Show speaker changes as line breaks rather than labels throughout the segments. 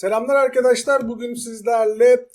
Selamlar arkadaşlar. Bugün sizlerle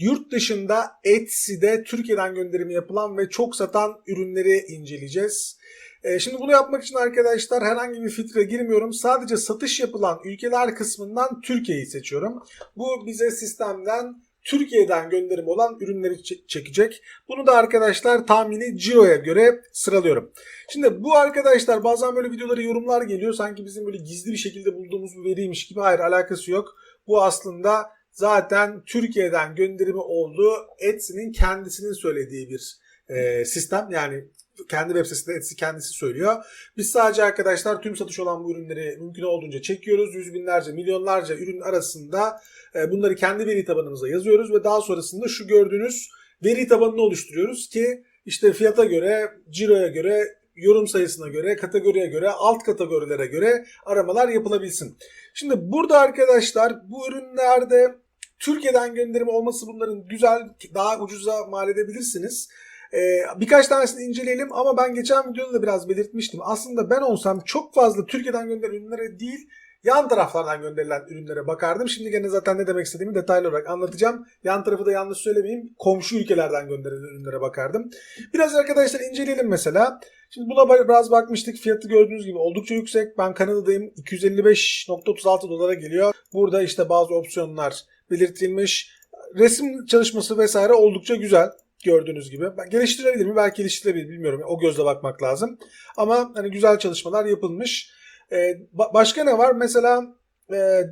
yurt dışında Etsy'de Türkiye'den gönderimi yapılan ve çok satan ürünleri inceleyeceğiz. Ee, Şimdi bunu yapmak için arkadaşlar herhangi bir filtre girmiyorum. Sadece satış yapılan ülkeler kısmından Türkiye'yi seçiyorum. Bu bize sistemden Türkiye'den gönderim olan ürünleri çe- çekecek. Bunu da arkadaşlar tahmini Ciro'ya göre sıralıyorum. Şimdi bu arkadaşlar bazen böyle videolara yorumlar geliyor. Sanki bizim böyle gizli bir şekilde bulduğumuz bir veriymiş gibi. Hayır alakası yok. Bu aslında zaten Türkiye'den gönderimi olduğu Etsy'nin kendisinin söylediği bir e, sistem. Yani kendi web sitesinde Etsy kendisi söylüyor. Biz sadece arkadaşlar tüm satış olan bu ürünleri mümkün olduğunca çekiyoruz. Yüz binlerce, milyonlarca ürün arasında e, bunları kendi veri tabanımıza yazıyoruz ve daha sonrasında şu gördüğünüz veri tabanını oluşturuyoruz ki işte fiyata göre, ciroya göre, yorum sayısına göre, kategoriye göre, alt kategorilere göre aramalar yapılabilsin. Şimdi burada arkadaşlar bu ürünlerde Türkiye'den gönderim olması bunların güzel, daha ucuza mal edebilirsiniz. Ee, birkaç tanesini inceleyelim ama ben geçen videoda da biraz belirtmiştim. Aslında ben olsam çok fazla Türkiye'den gönderilen ürünlere değil, yan taraflardan gönderilen ürünlere bakardım. Şimdi gene zaten ne demek istediğimi detaylı olarak anlatacağım. Yan tarafı da yanlış söylemeyeyim. Komşu ülkelerden gönderilen ürünlere bakardım. Biraz arkadaşlar inceleyelim mesela. Şimdi buna biraz bakmıştık. Fiyatı gördüğünüz gibi oldukça yüksek. Ben Kanada'dayım. 255.36 dolara geliyor. Burada işte bazı opsiyonlar belirtilmiş. Resim çalışması vesaire oldukça güzel gördüğünüz gibi. Geliştirebilir mi? Belki geliştirebilir bilmiyorum. O gözle bakmak lazım. Ama hani güzel çalışmalar yapılmış. Ee, ba- başka ne var? Mesela e,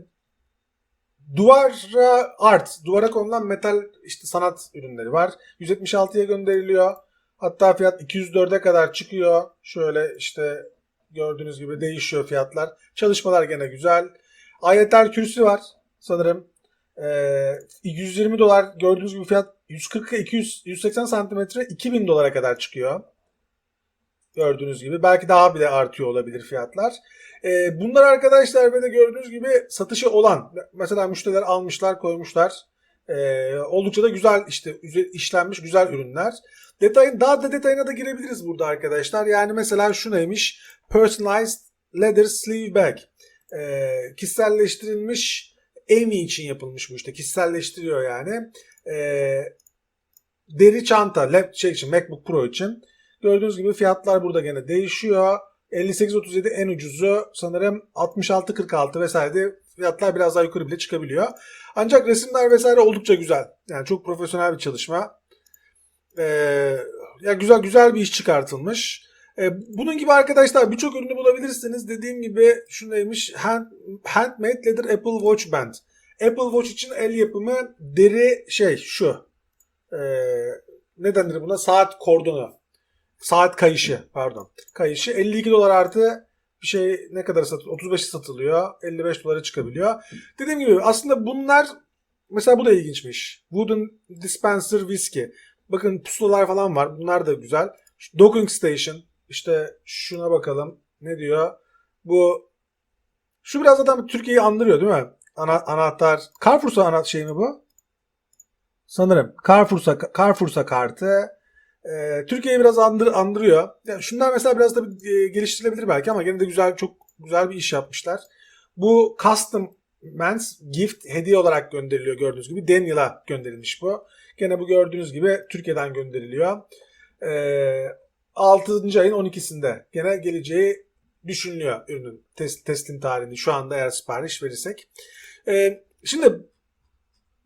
duvara art, duvara konulan metal işte sanat ürünleri var. 176'ya gönderiliyor. Hatta fiyat 204'e kadar çıkıyor. Şöyle işte gördüğünüz gibi değişiyor fiyatlar. Çalışmalar gene güzel. Ayetel kürsü var sanırım. Ee, 120 dolar gördüğünüz gibi fiyat 140'a 200 180 santimetre 2000 dolara kadar çıkıyor. Gördüğünüz gibi belki daha bile artıyor olabilir fiyatlar. Ee, bunlar arkadaşlar ve de gördüğünüz gibi satışı olan mesela müşteriler almışlar koymuşlar. Ee, oldukça da güzel işte işlenmiş güzel ürünler. Detayın daha da detayına da girebiliriz burada arkadaşlar. Yani mesela şu neymiş? Personalized leather sleeve bag. Ee, kişiselleştirilmiş Amy için yapılmış bu işte. Kişiselleştiriyor yani. Ee, deri çanta, lap şey için, MacBook Pro için. Gördüğünüz gibi fiyatlar burada gene değişiyor. 58.37 en ucuzu sanırım 66.46 vesaire fiyatlar biraz daha yukarı bile çıkabiliyor. Ancak resimler vesaire oldukça güzel. Yani çok profesyonel bir çalışma. Ee, ya güzel güzel bir iş çıkartılmış. Ee, bunun gibi arkadaşlar birçok ürünü bulabilirsiniz. Dediğim gibi şu neymiş? Hand, handmade leather Apple Watch Band. Apple Watch için el yapımı deri şey şu. Ee, ne denir buna? Saat kordonu. Saat kayışı pardon. Kayışı 52 dolar artı bir şey ne kadar satılıyor? 35 satılıyor. 55 dolara çıkabiliyor. Dediğim gibi aslında bunlar mesela bu da ilginçmiş. Wooden Dispenser Whiskey. Bakın pusulalar falan var. Bunlar da güzel. Docking Station. İşte şuna bakalım. Ne diyor? Bu şu biraz adam Türkiye'yi andırıyor değil mi? Ana, anahtar. Carrefour'sa anahtar şey mi bu? Sanırım. Carrefour'sa, Carrefour'sa kartı. Ee, Türkiye'yi biraz andır, andırıyor. Yani şunlar mesela biraz da e, geliştirilebilir belki ama gene de güzel çok güzel bir iş yapmışlar. Bu custom men's gift hediye olarak gönderiliyor gördüğünüz gibi. Daniel'a gönderilmiş bu. Gene bu gördüğünüz gibi Türkiye'den gönderiliyor. Ee, 6. ayın 12'sinde gene geleceği düşünülüyor ürünün tes- teslim tarihini şu anda eğer sipariş verirsek. Ee, şimdi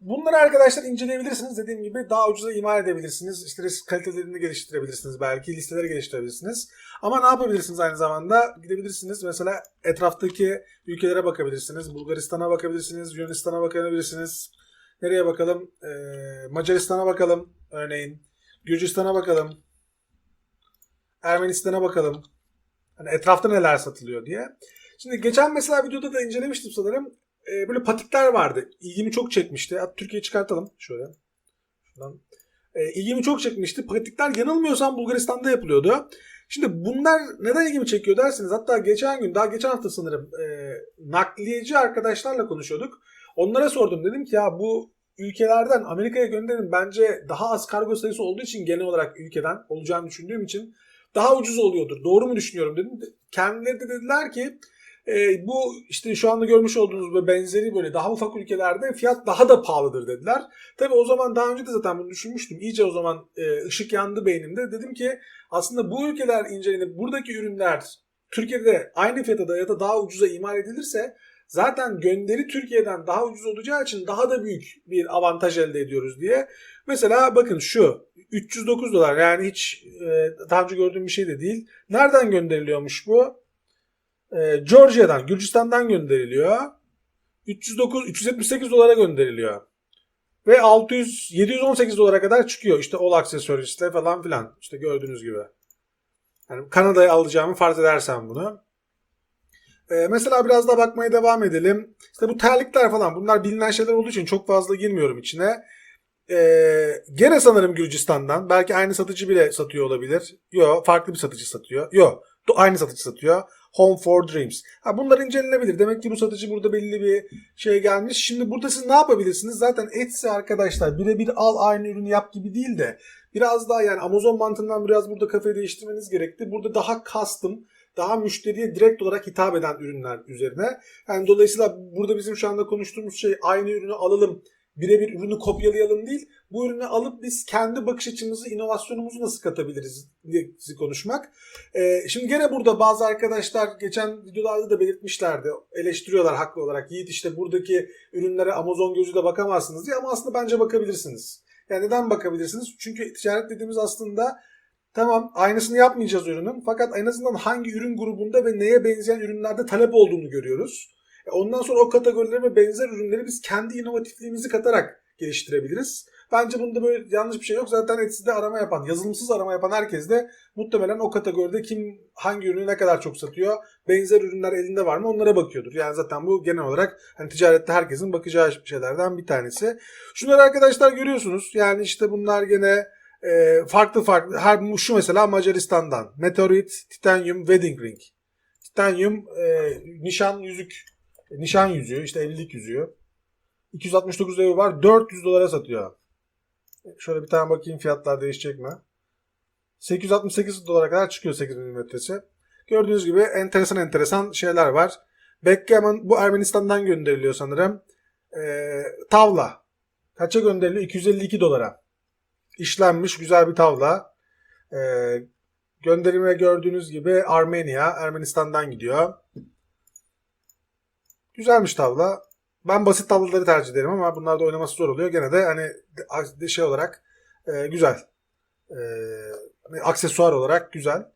bunları arkadaşlar inceleyebilirsiniz. Dediğim gibi daha ucuza imal edebilirsiniz. İşte risk kalitelerini geliştirebilirsiniz belki. Listeleri geliştirebilirsiniz. Ama ne yapabilirsiniz aynı zamanda? Gidebilirsiniz mesela etraftaki ülkelere bakabilirsiniz. Bulgaristan'a bakabilirsiniz. Yunanistan'a bakabilirsiniz. Nereye bakalım? Ee, Macaristan'a bakalım örneğin. Gürcistan'a bakalım. Ermenistan'a bakalım. Hani etrafta neler satılıyor diye. Şimdi geçen mesela videoda da incelemiştim sanırım. Ee, böyle patikler vardı. İlgimi çok çekmişti. Hatta Türkiye'ye çıkartalım. Şöyle. Şuradan. Ee, ilgimi çok çekmişti. Patikler yanılmıyorsam Bulgaristan'da yapılıyordu. Şimdi bunlar neden ilgimi çekiyor dersiniz. Hatta geçen gün, daha geçen hafta sanırım e, nakliyeci arkadaşlarla konuşuyorduk. Onlara sordum. Dedim ki ya bu ülkelerden Amerika'ya gönderin bence daha az kargo sayısı olduğu için genel olarak ülkeden olacağını düşündüğüm için daha ucuz oluyordur. Doğru mu düşünüyorum dedim. Kendileri de dediler ki E, bu işte şu anda görmüş olduğunuz ve benzeri böyle daha ufak ülkelerde fiyat daha da pahalıdır dediler. Tabi o zaman daha önce de zaten bunu düşünmüştüm. İyice o zaman e, ışık yandı beynimde. Dedim ki aslında bu ülkeler incelenip buradaki ürünler Türkiye'de aynı fiyata ya da daha ucuza imal edilirse zaten gönderi Türkiye'den daha ucuz olacağı için daha da büyük bir avantaj elde ediyoruz diye. Mesela bakın şu 309 dolar yani hiç e, daha önce gördüğüm bir şey de değil. Nereden gönderiliyormuş bu? E, Georgia'dan, Gürcistan'dan gönderiliyor. 309 378 dolara gönderiliyor. Ve 600 718 dolara kadar çıkıyor. İşte all accessoris'te falan filan. İşte gördüğünüz gibi. Yani Kanada'ya alacağımı farz edersem bunu. Ee, mesela biraz daha bakmaya devam edelim. İşte bu terlikler falan bunlar bilinen şeyler olduğu için çok fazla girmiyorum içine. Ee, gene sanırım Gürcistan'dan. Belki aynı satıcı bile satıyor olabilir. Yok farklı bir satıcı satıyor. Yok aynı satıcı satıyor. Home for Dreams. Ha, bunlar incelenebilir. Demek ki bu satıcı burada belli bir şey gelmiş. Şimdi burada siz ne yapabilirsiniz? Zaten Etsy arkadaşlar birebir al aynı ürünü yap gibi değil de biraz daha yani Amazon mantığından biraz burada kafayı değiştirmeniz gerekti. Burada daha custom, daha müşteriye direkt olarak hitap eden ürünler üzerine. Yani dolayısıyla burada bizim şu anda konuştuğumuz şey aynı ürünü alalım, birebir ürünü kopyalayalım değil. Bu ürünü alıp biz kendi bakış açımızı, inovasyonumuzu nasıl katabiliriz diye konuşmak. Ee, şimdi gene burada bazı arkadaşlar geçen videolarda da belirtmişlerdi. Eleştiriyorlar haklı olarak. Yiğit işte buradaki ürünlere Amazon gözüyle bakamazsınız diye ama aslında bence bakabilirsiniz. Yani neden bakabilirsiniz? Çünkü ticaret dediğimiz aslında tamam aynısını yapmayacağız ürünün fakat en azından hangi ürün grubunda ve neye benzeyen ürünlerde talep olduğunu görüyoruz. E, Ondan sonra o kategorileri ve benzer ürünleri biz kendi inovatifliğimizi katarak geliştirebiliriz. Bence bunda böyle yanlış bir şey yok. Zaten Etsy'de arama yapan, yazılımsız arama yapan herkes de muhtemelen o kategoride kim hangi ürünü ne kadar çok satıyor, benzer ürünler elinde var mı onlara bakıyordur. Yani zaten bu genel olarak hani ticarette herkesin bakacağı şeylerden bir tanesi. Şunları arkadaşlar görüyorsunuz. Yani işte bunlar gene e, farklı farklı. Her şu mesela Macaristan'dan. Meteorit Titanium Wedding Ring. Titanium e, nişan yüzük, nişan yüzüğü, işte evlilik yüzüğü. 269 euro var. 400 dolara satıyor. Şöyle bir tane bakayım fiyatlar değişecek mi? 868 dolara kadar çıkıyor 8 milimetresi. Gördüğünüz gibi enteresan enteresan şeyler var. Backgammon bu Ermenistan'dan gönderiliyor sanırım. Ee, tavla. Kaça gönderiliyor? 252 dolara. İşlenmiş güzel bir tavla. Ee, gönderime gördüğünüz gibi Armenia, Ermenistan'dan gidiyor. Güzelmiş tavla. Ben basit tavlaları tercih ederim ama bunlarda oynaması zor oluyor. Gene de hani şey olarak e, güzel. E, hani aksesuar olarak güzel.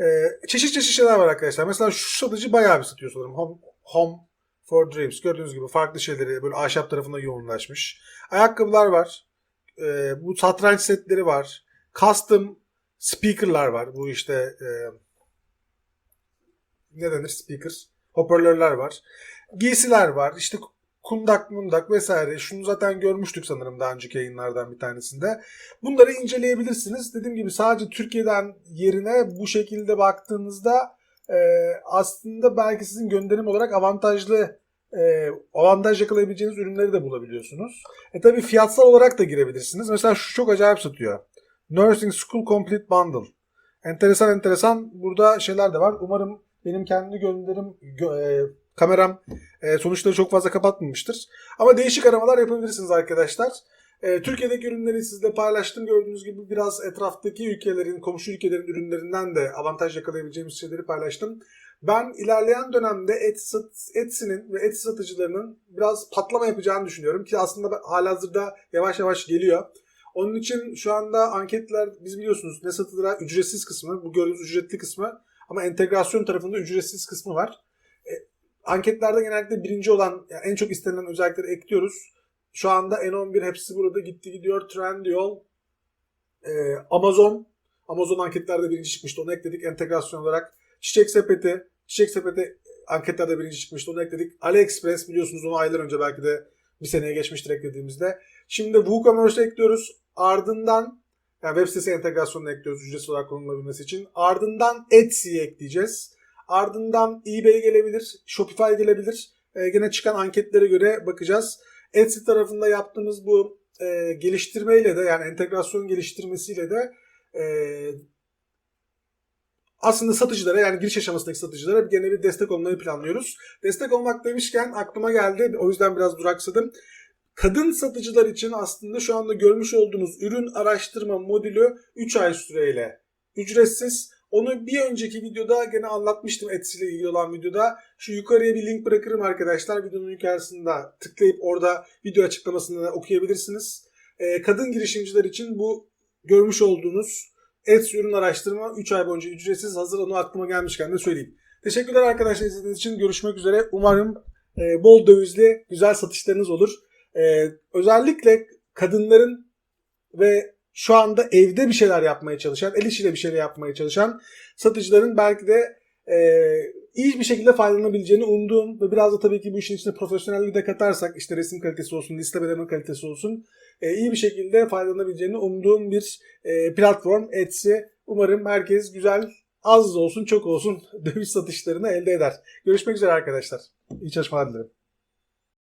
E, çeşit çeşit şeyler var arkadaşlar. Mesela şu satıcı bayağı bir satıyor sanırım. Home, Home for Dreams. Gördüğünüz gibi farklı şeyleri böyle ahşap tarafında yoğunlaşmış. Ayakkabılar var. E, bu satranç setleri var. Custom speakerlar var. Bu işte e, ne denir speaker? Hoparlörler var. Giysiler var. İşte kundak mundak vesaire. Şunu zaten görmüştük sanırım daha önceki yayınlardan bir tanesinde. Bunları inceleyebilirsiniz. Dediğim gibi sadece Türkiye'den yerine bu şekilde baktığınızda e, aslında belki sizin gönderim olarak avantajlı e, avantaj yakalayabileceğiniz ürünleri de bulabiliyorsunuz. E tabi fiyatsal olarak da girebilirsiniz. Mesela şu çok acayip satıyor. Nursing School Complete Bundle. Enteresan enteresan burada şeyler de var. Umarım benim kendi gönderim gö- e, kameram e, sonuçları çok fazla kapatmamıştır. Ama değişik aramalar yapabilirsiniz arkadaşlar. E, Türkiye'deki ürünleri sizle paylaştım. Gördüğünüz gibi biraz etraftaki ülkelerin, komşu ülkelerin ürünlerinden de avantaj yakalayabileceğimiz şeyleri paylaştım. Ben ilerleyen dönemde Etsy, Etsy'nin ve Etsy satıcılarının biraz patlama yapacağını düşünüyorum. Ki aslında halihazırda yavaş yavaş geliyor. Onun için şu anda anketler biz biliyorsunuz ne satılır ücretsiz kısmı, bu gördüğünüz ücretli kısmı ama entegrasyon tarafında ücretsiz kısmı var. Anketlerde genellikle birinci olan yani en çok istenilen özellikleri ekliyoruz. Şu anda N11 hepsi burada gitti gidiyor. Trendyol, e, Amazon. Amazon anketlerde birinci çıkmıştı. Onu ekledik entegrasyon olarak. Çiçek sepeti. Çiçek sepeti anketlerde birinci çıkmıştı. Onu ekledik. AliExpress biliyorsunuz onu aylar önce belki de bir seneye geçmiştir eklediğimizde. Şimdi WooCommerce ekliyoruz. Ardından yani web sitesi entegrasyonunu ekliyoruz ücretsiz olarak kullanılabilmesi için. Ardından Etsy'yi ekleyeceğiz. Ardından eBay gelebilir, Shopify gelebilir. Ee, gene çıkan anketlere göre bakacağız. Etsy tarafında yaptığımız bu e, geliştirmeyle de yani entegrasyon geliştirmesiyle de e, aslında satıcılara yani giriş aşamasındaki satıcılara gene bir destek olmayı planlıyoruz. Destek olmak demişken aklıma geldi. O yüzden biraz duraksadım. Kadın satıcılar için aslında şu anda görmüş olduğunuz ürün araştırma modülü 3 ay süreyle ücretsiz. Onu bir önceki videoda gene anlatmıştım Etsy ile ilgili olan videoda. Şu yukarıya bir link bırakırım arkadaşlar. Videonun yukarısında tıklayıp orada video açıklamasını okuyabilirsiniz. Ee, kadın girişimciler için bu görmüş olduğunuz Etsy ürün araştırma 3 ay boyunca ücretsiz. Hazır onu aklıma gelmişken de söyleyeyim. Teşekkürler arkadaşlar izlediğiniz için. Görüşmek üzere. Umarım e, bol dövizli güzel satışlarınız olur. E, özellikle kadınların ve şu anda evde bir şeyler yapmaya çalışan, el işiyle bir şeyler yapmaya çalışan satıcıların belki de e, iyi bir şekilde faydalanabileceğini umduğum ve biraz da tabii ki bu işin içine profesyonelliği de katarsak işte resim kalitesi olsun, liste belirleme kalitesi olsun e, iyi bir şekilde faydalanabileceğini umduğum bir e, platform Etsy. Umarım herkes güzel az olsun çok olsun döviz satışlarını elde eder. Görüşmek üzere arkadaşlar. İyi çalışmalar dilerim.